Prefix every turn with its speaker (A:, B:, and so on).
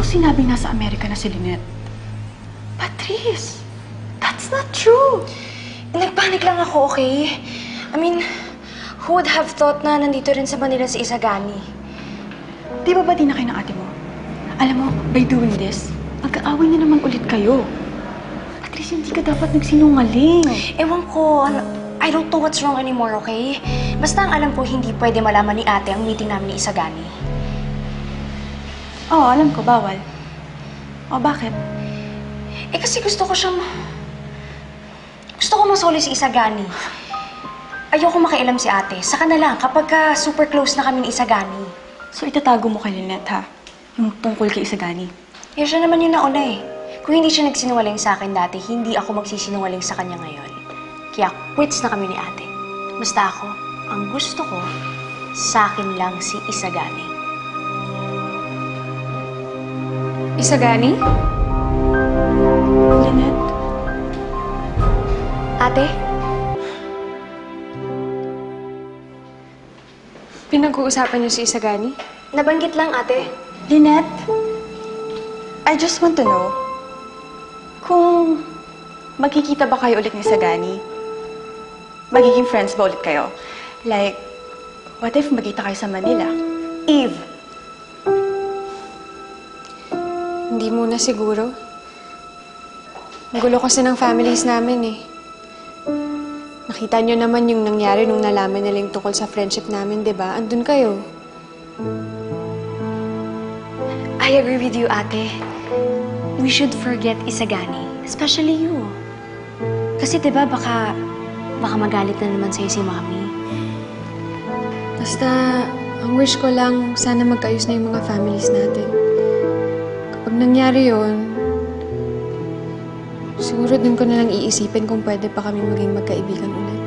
A: mo sinabing nasa Amerika na si Lynette? Patrice, that's not true.
B: Nagpanik lang ako, okay? I mean, who would have thought na nandito rin sa Manila si Isagani?
A: Di ba ba di na kayo ng ate mo? Alam mo, by doing this, magkaaway na naman ulit kayo. Patrice, hindi ka dapat nagsinungaling.
B: Ewan ko, ano, I don't know what's wrong anymore, okay? Basta ang alam ko, hindi pwede malaman ni ate ang meeting namin ni Isagani.
A: Oo, alam ko, bawal. O, bakit?
B: Eh kasi gusto ko siyang... Gusto ko masoli si Isagani. Ayoko makialam si ate. Saka na lang, kapag ka super close na kami ni Isagani.
A: So, itatago mo kay Lynette, ha? Yung tungkol kay Isagani.
B: Eh, siya naman yung nauna eh. Kung hindi siya nagsinungaling sa akin dati, hindi ako magsisinungaling sa kanya ngayon. Kaya quits na kami ni ate. Basta ako, ang gusto ko, sa akin lang si Isagani.
C: Isagani?
A: Lynette?
B: Ate?
C: Pinag-uusapan niyo si Isagani?
B: Nabanggit lang, ate.
A: Lynette? I just want to know kung magkikita ba kayo ulit ni Sagani? Magiging friends ba ulit kayo? Like, what if magkita kayo sa Manila? Eve,
C: Hindi muna siguro. Ang gulo kasi ng families namin eh. Nakita niyo naman yung nangyari nung nalaman nila yung tungkol sa friendship namin, di ba? Andun kayo.
B: I agree with you, ate. We should forget Isagani. Especially you. Kasi 'di ba baka baka magalit na naman sa'yo si Mami.
C: Basta, ang wish ko lang, sana magkaayos na yung mga families natin. Nangyari yon, siguro dun ko na lang iisipin kung pwede pa kami maging magkaibigan ulit.